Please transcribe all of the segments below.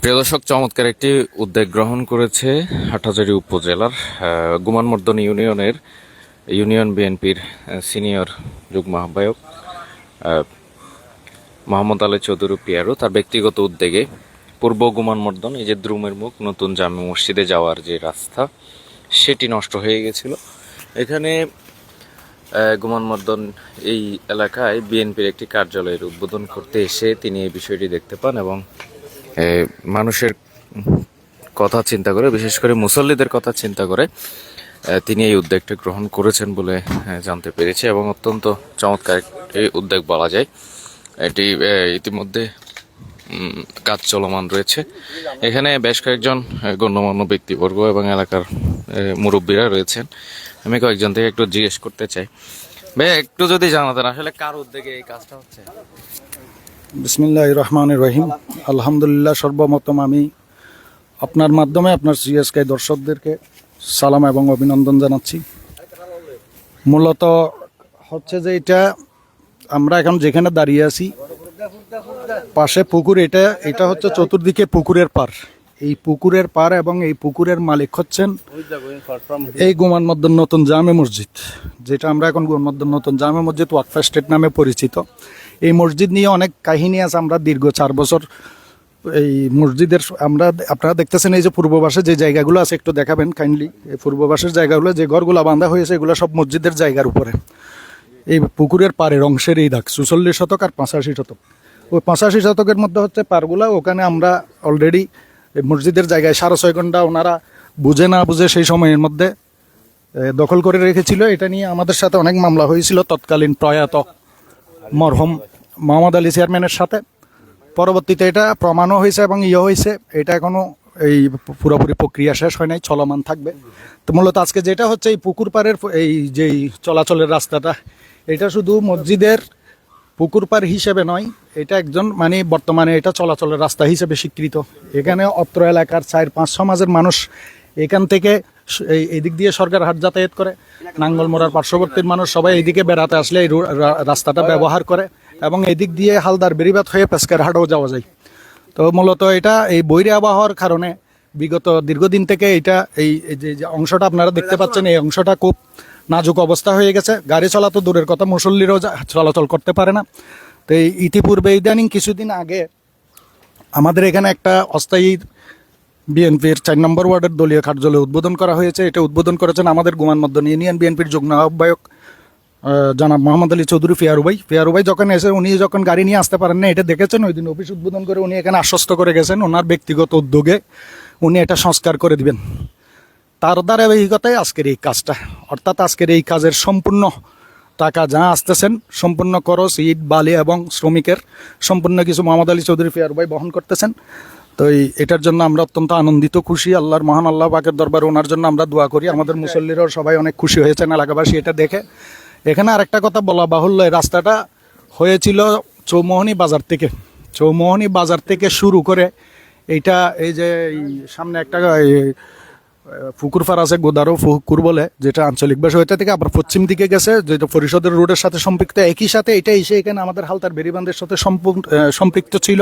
প্রিয় দর্শক চমৎকার একটি উদ্যোগ গ্রহণ করেছে হাটহাজারী উপজেলার গুমানমর্দন ইউনিয়নের ইউনিয়ন বিএনপির সিনিয়র যুগ্ম আহ্বায়ক আহ, মোহাম্মদ আলী চৌধুরী পিয়ারো। তার ব্যক্তিগত উদ্যোগে পূর্ব গুমানমর্দন এই যে দ্রুমের মুখ নতুন জামে মসজিদে যাওয়ার যে রাস্তা সেটি নষ্ট হয়ে গেছিল। এখানে আহ, গুমানমর্দন এই এলাকায় বিএনপির একটি কার্যালয়ের উদ্বোধন করতে এসে তিনি এই বিষয়টি দেখতে পান এবং মানুষের কথা চিন্তা করে বিশেষ করে মুসল্লিদের কথা চিন্তা করে তিনি এই উদ্যোগটা গ্রহণ করেছেন বলে জানতে পেরেছি এবং অত্যন্ত চমৎকার একটি উদ্যোগ বলা যায়। এটি ইতিমধ্যে কাজ চলমান রয়েছে। এখানে বেশ কয়েকজন গণ্যমান্য ব্যক্তিবর্গ এবং এলাকার মুরব্বীরা রয়েছেন। আমি কয়েকজন থেকে একটু জিজ্ঞেস করতে চাই। ভাই একটু যদি জানাতেন, আসলে কার উদ্যোগে এই কাজটা হচ্ছে? বিসমিল্লাহ রহমান রহিম। আলহামদুলিল্লাহ সর্বপ্রথম আমি আপনার মাধ্যমে, আপনার সিএসকে দর্শকদেরকে সালাম এবং অভিনন্দন জানাচ্ছি। মূলত হচ্ছে যে এটা, আমরা এখন যেখানে দাঁড়িয়ে আছি পাশে পুকুর, এটা এটা হচ্ছে চতুর্দিকে পুকুরের পার এই পুকুরের পার এবং এই পুকুরের মালিক হচ্ছেন এই গোমান মদ্দন নতুন জামে মসজিদ, যেটা আমরা এখন গোমান নতুন জামে মসজিদ ওয়াকফা স্টেট নামে পরিচিত। এই মসজিদ নিয়ে অনেক কাহিনী আছে, আমরা দীর্ঘ চার বছর এই মসজিদের, আমরা আপনারা দেখতেছেন এই যে পূর্ববাসে যে জায়গাগুলো আছে, একটু দেখাবেন কাইন্ডলি এই পূর্ববাসের জায়গাগুলো, যে ঘরগুলো বাঁধা হয়েছে, এগুলো সব মসজিদের জায়গার উপরে। এই পুকুরের পাড়ের অংশের এই দাগ, চুচল্লিশ শতক আর পঁচাশি শতক। ওই পঁচাশি শতকের মধ্যে হচ্ছে পারগুলা ওখানে আমরা অলরেডি মসজিদের জায়গায় সাড়ে ছয় ঘণ্টা ওনারা বুঝে না বুঝে সেই সময়ের মধ্যে দখল করে রেখেছিল। এটা নিয়ে আমাদের সাথে অনেক মামলা হয়েছিল তৎকালীন প্রয়াত মরহম মোহাম্মদ আলী চেয়ারম্যানের সাথে। পরবর্তীতে এটা প্রমাণও হয়েছে এবং ইয়ে হয়েছে। এটা এখনও এই পুরোপুরি প্রক্রিয়া শেষ হয় নাই, চলমান থাকবে। তো মূলত আজকে যেটা হচ্ছে এই পুকুর পাড়ের এই যেই চলাচলের রাস্তাটা এটা শুধু মসজিদের পুকুর পাড় হিসেবে নয়, এটা একজন মানে বর্তমানে এটা চলাচলের রাস্তা হিসেবে স্বীকৃত। এখানে অত্র এলাকার চার পাঁচ সমাজের মানুষ এখান থেকে এদিক দিয়ে সরকার হাট যাতায়াত করে নাঙ্গলমোড়ার পার্শ্ববর্তীর মানুষ সবাই এইদিকে বেড়াতে আসলে এই রাস্তাটা ব্যবহার করে এবং এদিক দিয়ে হালদার বেরিবাত হয়ে পেস্কার হাটও যাওয়া যায়। তো মূলত এটা এই বৈরী আবহাওয়ার কারণে বিগত দীর্ঘদিন থেকে এটা এই যে অংশটা আপনারা দেখতে পাচ্ছেন, এই অংশটা খুব নাজুক অবস্থা হয়ে গেছে। গাড়ি চলা তো দূরের কথা মুসল্লিরও চলাচল করতে পারে না। তো এই ইতিপূর্বে ইদানিং কিছুদিন আগে আমাদের এখানে একটা অস্থায়ী বিএনপির চার নম্বর ওয়ার্ডের দলীয় কার্যালয় উদ্বোধন করা হয়েছে। এটা উদ্বোধন করেছেন আমাদের গুমান ইউনিয়ন বিএনপির যুগ্ম আহ্বায়ক আহ, জনাব মোহাম্মদ আলী চৌধুরী ফিয়ারুবাই ফিয়ারুবাই যখন এসে উনি যখন গাড়ি নিয়ে আসতে পারেন না এটা দেখেছেন? ওই দিন অফিস উদ্বোধন করে উনি এখানে আশ্বস্ত করে গেছেন। ওনার ব্যক্তিগত উদ্যোগে উনি এটা সংস্কার করে দিবেন। তার ধারাবাহিকতায় আজকের এই কাজটা। অর্থাৎ আজকের এই কাজের সম্পূর্ণ টাকা যা আসতেছেন, সম্পূর্ণ খরচ, ইট, বালি এবং শ্রমিকের সম্পূর্ণ কিছু মোহাম্মদ আলী চৌধুরী ফিয়ারুবাই বহন করতেছেন। তো এই, এটার জন্য আমরা অত্যন্ত আনন্দিত, খুশি, আল্লাহর মহান, আল্লাহ পাকের দরবারে ওনার জন্য আমরা দোয়া করি। আমাদের মুসল্লিরাও সবাই অনেক খুশি হয়েছেন, এলাকাবাসী এটা দেখে। এখানে আরেকটা কথা বলা বাহুল্য রাস্তাটা হয়েছিল চৌমোহনী বাজার থেকে। চৌমোহনী বাজার থেকে শুরু করে এইটা, এই যে সামনে একটা এই, পুকুর ফার আছে গোদারো পুকুর বলে যেটা আঞ্চলিক ভাষা ওইটা থেকে আবার পশ্চিম দিকে গেছে যেটা পরিষদের রোডের সাথে সম্পৃক্ত একই সাথে এটা এসে এখানে আমাদের হালতার বেরিবান্ধের সাথে সম্পৃক্ত ছিল।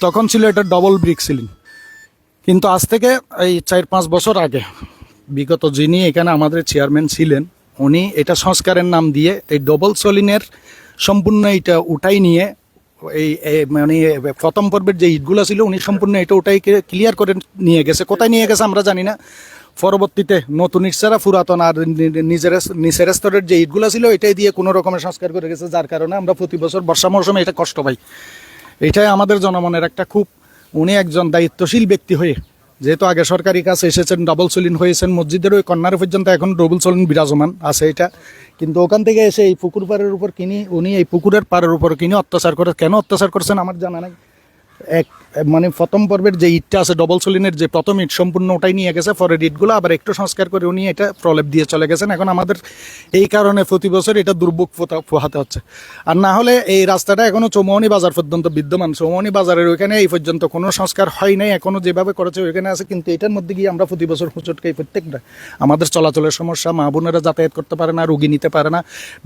তখন ছিল এটা ডবল ব্রিক সিলিং কিন্তু আজ থেকে এই চার পাঁচ বছর আগে বিগত যিনি এখানে আমাদের চেয়ারম্যান ছিলেন উনি এটা সংস্কারের নাম দিয়ে এই ডবল সলিনের সম্পূর্ণ এটা উঠাই নিয়ে এই মানে প্রথম পর্বের যে ইটগুলো ছিল উনি সম্পূর্ণ এটা ওটাই ক্লিয়ার করে নিয়ে গেছে। কোথায় নিয়ে গেছে আমরা জানি না। পরবর্তীতে নতুন ইট ছাড়া পুরাতন আর নিজের নিচের স্তরের যে ইটগুলো ছিল, এটাই দিয়ে কোনো রকমের সংস্কার করে গেছে। যার কারণে আমরা প্রতি বছর বর্ষা মৌসুমে এটা কষ্ট পাই। এটাই আমাদের জনমনের একটা খুব, উনি একজন দায়িত্বশীল ব্যক্তি হয়ে যেহেতু আগে সরকারি কাজ এসেছেন ডাবল সলিন হয়েছেন, মসজিদের ওই কন্যার পর্যন্ত এখন ডবল সলিন বিরাজমান আছে এটা। কিন্তু ওখান থেকে এসে এই পুকুর পাড়ের উপর কিনি, উনি এই পুকুরের পাড়ের উপর কিনি অত্যাচার করে কেন অত্যাচার করছেন আমার জানা নাই। এক মানে প্রথম পর্বের যে ইটটা আছে ডবল সলিনের যে প্রথম ইট, সম্পূর্ণ ওটাই নিয়ে গেছে পরের ইটগুলো আবার একটু সংস্কার করে উনি এটা প্রলেপ দিয়ে চলে গেছেন। এখন আমাদের এই কারণে প্রতি বছর এটা দুর্ভোগ পোহাতে হচ্ছে। আর না হলে এই রাস্তাটা এখনও চৌমোহনী বাজার পর্যন্ত বিদ্যমান। চৌমোহনী বাজারের ওইখানে এই পর্যন্ত কোনো সংস্কার হয় নাই এখনও যেভাবে করেছে ওইখানে আছে, কিন্তু এটার মধ্যে গিয়ে আমরা প্রতি বছর হুচটকে প্রত্যেকটা। আমাদের চলাচলের সমস্যা, মা বোনেরা যাতায়াত করতে পারে না, রুগী নিতে পারে না।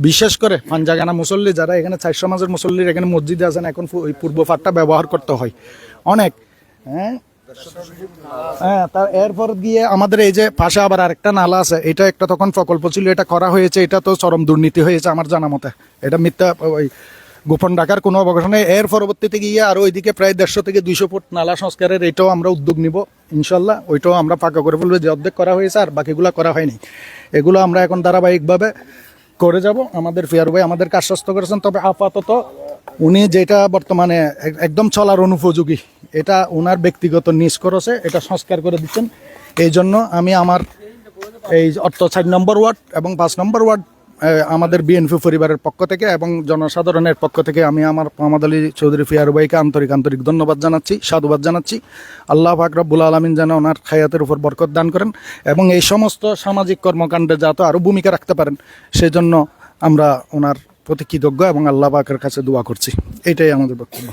বিশেষ করে পাঞ্জাগানা মুসল্লি, যারা এখানে চার সমাজের মুসল্লির এখানে মসজিদে আছেন, এখন ওই পূর্ব ফাটটা ব্যবহার করতে হয়। অনেক হ্যাঁ? হ্যাঁ তার এরপর গিয়ে আমাদের এই যে পাশে আবার আরেকটা নালা আছে, এটা একটা তখন প্রকল্প ছিল, এটা করা হয়েছে, এটা তো চরম দুর্নীতি হয়েছে আমার জানা মতে। এটা মিথ্যা, ওই গোপন ডাকার কোনো অবকাশ নেই। এর পরবর্তীতে গিয়ে আর ওইদিকে প্রায় দেড়শো থেকে দুইশো ফুট নালা সংস্কারের এটাও আমরা উদ্যোগ নিব, ইনশাল্লাহ। ওইটাও আমরা পাকা করে ফেলব, যে অর্ধেক করা হয়েছে আর বাকিগুলো করা হয়নি। এগুলো আমরা এখন ধারাবাহিকভাবে করে যাব। আমাদের ফিয়ার ভাই আমাদেরকে আশ্বস্ত করেছেন। তবে আপাতত উনি যেটা বর্তমানে একদম চলার অনুপযোগী, এটা ওনার ব্যক্তিগত নিজ খরচে এটা সংস্কার করে দিচ্ছেন। এই জন্য আমি আমার এই অর্থ চার নম্বর ওয়ার্ড এবং পাঁচ নম্বর ওয়ার্ড আমাদের বিএনপি পরিবারের পক্ষ থেকে এবং জনসাধারণের পক্ষ থেকে আমি আমার মোহাম্মদ আলী চৌধুরী ফিয়ারু ভাইকে আন্তরিক আন্তরিক ধন্যবাদ জানাচ্ছি, সাধুবাদ জানাচ্ছি। আল্লাহ ফাকরাবুল আলমিন যেন ওনার খায়াতের উপর বরকত দান করেন এবং এই সমস্ত সামাজিক কর্মকাণ্ডে যাতে আরও ভূমিকা রাখতে পারেন, সেজন্য আমরা ওনার প্রতি কৃতজ্ঞ এবং আল্লাহ পাকের কাছে দোয়া করছি। এটাই আমাদের বক্তব্য।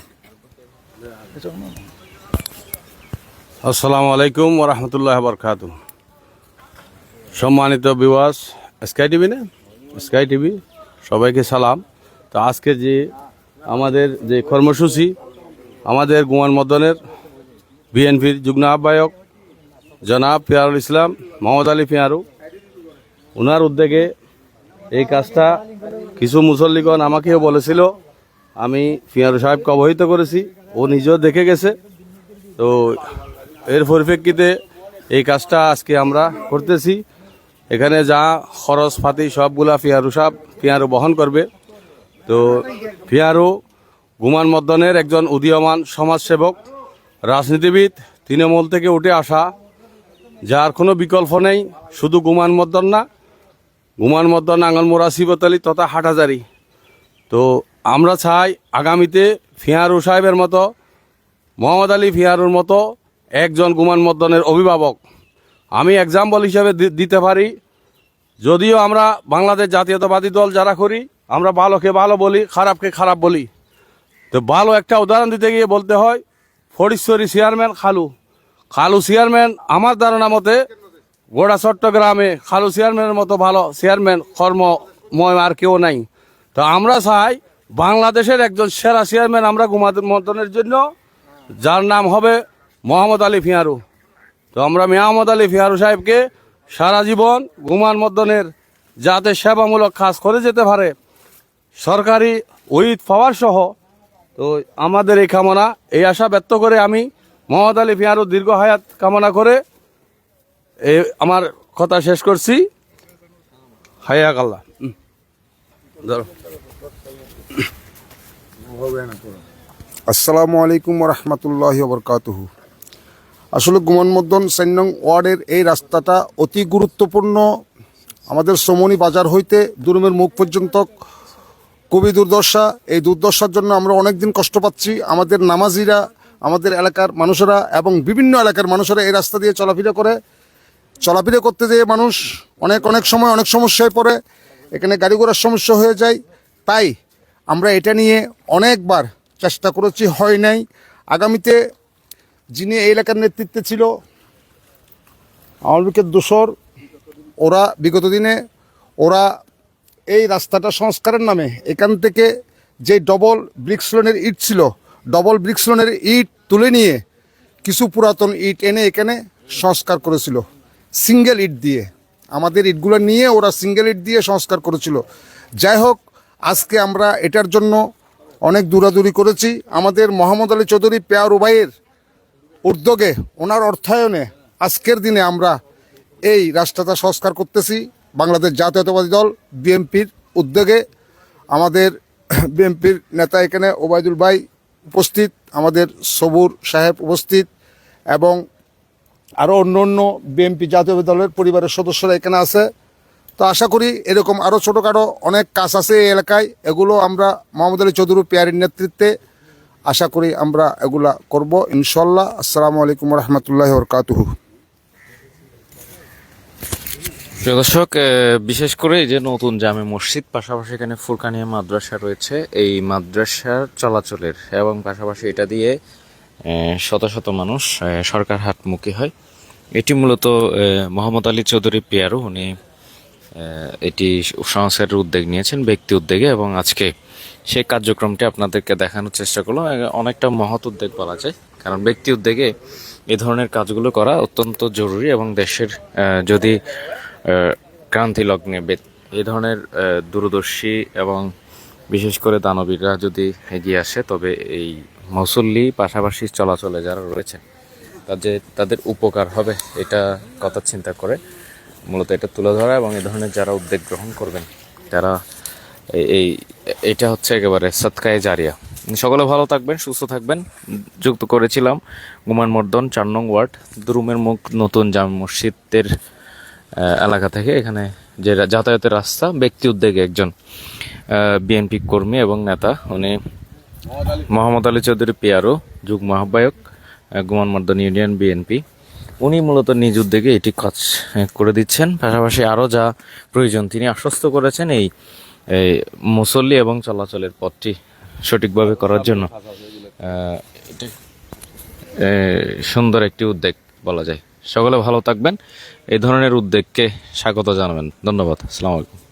আসসালামু আলাইকুম ওরহমতুল্লাহ বরকাত সম্মানিত বিওয়াস স্কাই টিভি না স্কাই টিভি সবাইকে সালাম। তো আজকে যে আমাদের যে কর্মসূচি, আমাদের গুমান মদনের বিএনপির যুগ্ম আহ্বায়ক জনাব ফিয়ারুল ইসলাম, মোহাম্মদ আলী ফিয়ারু ওনার উদ্যোগে এই কাজটা কিছু মুসল্লিগণ আমাকেও বলেছিল, আমি ফিয়ারু সাহেবকে অবহিত করেছি, ও নিজেও দেখে গেছে। তো এর পরিপ্রেক্ষিতে এই কাজটা আজকে আমরা করতেছি। এখানে যা খরচ পাতি সবগুলা ফিয়ারু সাহেব ফিয়ারু বহন করবে। তো ফিয়ারু গুমান মদ্দনের একজন উদীয়মান সমাজসেবক, রাজনীতিবিদ, তৃণমূল থেকে উঠে আসা, যার কোনো বিকল্প নেই, শুধু গুমান মদ্দন না, গুমান মদ্দন আঙলমোড়া শিবতলি তথা হাটাজারি তো আমরা চাই আগামীতে ফিয়ারু সাহেবের মতো, মোহাম্মদ আলী ফিয়ারুর মতো একজন গুমান মদ্দনের অভিভাবক আমি এক্সাম্পল হিসাবে দিতে পারি। যদিও আমরা বাংলাদেশ জাতীয়তাবাদী দল যারা করি, আমরা ভালোকে ভালো বলি, খারাপকে খারাপ বলি। তো ভালো একটা উদাহরণ দিতে গিয়ে বলতে হয় ফরিশ্বরী চেয়ারম্যান খালু। খালু চেয়ারম্যান আমার ধারণা মতে গোড়া চট্টগ্রামে খালু চেয়ারম্যানের মতো ভালো চেয়ারম্যান কর্মময় আর কেউ নাই। তো আমরা চাই বাংলাদেশের একজন সেরা চেয়ারম্যান আমরা গুমাদনের জন্য, যার নাম হবে মোহাম্মদ আলী ফিয়ারু। তো আমরা মেহমদ আলী ফিয়ারু সাহেবকে সারা জীবন গুমান মদ্দনের যাতে সেবামূলক কাজ করে যেতে পারে, সরকারি উইথ পাওয়ার সহ, তো আমাদের এই কামনা, এই আশা ব্যক্ত করে আমি মোহাম্মদ আলী ফিয়ারু দীর্ঘ হায়াত কামনা করে এই আমার কথা শেষ করছি। হায়াক আল্লাহ। আসসালামু আলাইকুম রহমতুল্লাহ বরকাতুহু। আসলে গুমানমদ্দন সাইনং ওয়ার্ডের এই রাস্তাটা অতি গুরুত্বপূর্ণ। আমাদের সমনি বাজার হইতে দুরুমের মুখ পর্যন্ত খুবই দুর্দশা। এই দুর্দশার জন্য আমরা অনেক দিন কষ্ট পাচ্ছি। আমাদের নামাজিরা, আমাদের এলাকার মানুষেরা এবং বিভিন্ন এলাকার মানুষেরা এই রাস্তা দিয়ে চলাফেরা করে। চলাফেরা করতে যেয়ে মানুষ অনেক অনেক সময় অনেক সমস্যায় পড়ে। এখানে গাড়ি ঘোড়ার সমস্যা হয়ে যায়। তাই আমরা এটা নিয়ে অনেকবার চেষ্টা করেছি, হয় নাই। আগামীতে যিনি এই এলাকার নেতৃত্বে ছিল, আওয়ামী লীগের দোসর ওরা বিগত দিনে ওরা এই রাস্তাটা সংস্কারের নামে এখান থেকে যে ডবল ব্রিক্স লোনের ইট ছিল, ডবল ব্রিক্স লোনের ইট তুলে নিয়ে কিছু পুরাতন ইট এনে এখানে সংস্কার করেছিল, সিঙ্গেল ইট দিয়ে। আমাদের ইটগুলো নিয়ে ওরা সিঙ্গেল ইট দিয়ে সংস্কার করেছিল। যাই হোক, আজকে আমরা এটার জন্য অনেক দূরাদূরি করেছি। আমাদের মোহাম্মদ আলী চৌধুরী, পেয়ার উবাইয়ের উদ্যোগে, ওনার অর্থায়নে আজকের দিনে আমরা এই রাস্তাটা সংস্কার করতেছি। বাংলাদেশ জাতীয়তাবাদী দল, বিএনপির উদ্যোগে। আমাদের বিএনপির নেতা এখানে ওবায়দুল ভাই উপস্থিত, আমাদের সবুর সাহেব উপস্থিত এবং আরও অন্য অন্য বিএনপি জাতীয় দলের পরিবারের সদস্যরা এখানে আছে। তো আশা করি এরকম আরও ছোটোখাটো অনেক কাজ আছে এই এলাকায়। এগুলো আমরা মোহাম্মদ আলী চৌধুরী পেয়ারির নেতৃত্বে আশা করি আমরা এগুলা করব। ইনশাল্লাহ আসসালামু আলাইকুম রহমতুল্লাহ বরকাতুহু দর্শক বিশেষ করে যে নতুন জামে মসজিদ, পাশাপাশি এখানে ফুরকানিয়া মাদ্রাসা রয়েছে। এই মাদ্রাসার চলাচলের এবং পাশাপাশি এটা দিয়ে শত শত মানুষ সরকার হাটমুখী হয়। এটি মূলত মোহাম্মদ আলী চৌধুরী পিয়ারু। উনি এটি সংস্কারের উদ্যোগ নিয়েছেন, ব্যক্তি উদ্যোগে এবং আজকে সেই কার্যক্রমটি আপনাদেরকে দেখানোর চেষ্টা করলাম। অনেকটা মহৎ উদ্যোগ বলা যায়। কারণ ব্যক্তি উদ্যোগে এ ধরনের কাজগুলো করা অত্যন্ত জরুরি এবং দেশের যদি ক্রান্তি লগ্নে এই ধরনের দূরদর্শী এবং বিশেষ করে দানবীররা যদি এগিয়ে আসে, তবে এই মৌসুল্লি পাশাপাশি চলাচলে যারা রয়েছে, তাদের তাদের উপকার হবে এটা কথা চিন্তা করে। মূলত এটা তুলে ধরা এবং এ ধরনের যারা উদ্যোগ গ্রহণ করবেন তারা এই- এটা হচ্ছে একেবারে সৎকায়ে জারিয়া। সকলে ভালো থাকবেন, সুস্থ থাকবেন। যুক্ত করেছিলাম গুমান মর্দন, চার নং ওয়ার্ড, দুরুমের মুখ নতুন জাম মসজিদের এলাকা থেকে। এখানে যে যাতায়াতের রাস্তা, ব্যক্তি উদ্যোগে একজন বিএনপি কর্মী এবং নেতা। উনি মোহাম্মদ আলী চৌধুরী পিয়ারো যুগ্ম আহ্বায়ক গুমান মর্দন ইউনিয়ন বিএনপি। উনি মূলত নিজ উদ্যোগে এটি কাজ করে দিচ্ছেন। পাশাপাশি আরও যা প্রয়োজন তিনি আশ্বস্ত করেছেন এই এই মুসল্লি এবং চলাচলের পথটি সঠিকভাবে করার জন্য সুন্দর একটি উদ্যোগ বলা যায়। সকলে ভালো থাকবেন। এই ধরনের উদ্যোগকে স্বাগত জানাবেন। ধন্যবাদ। আসসালামু আলাইকুম।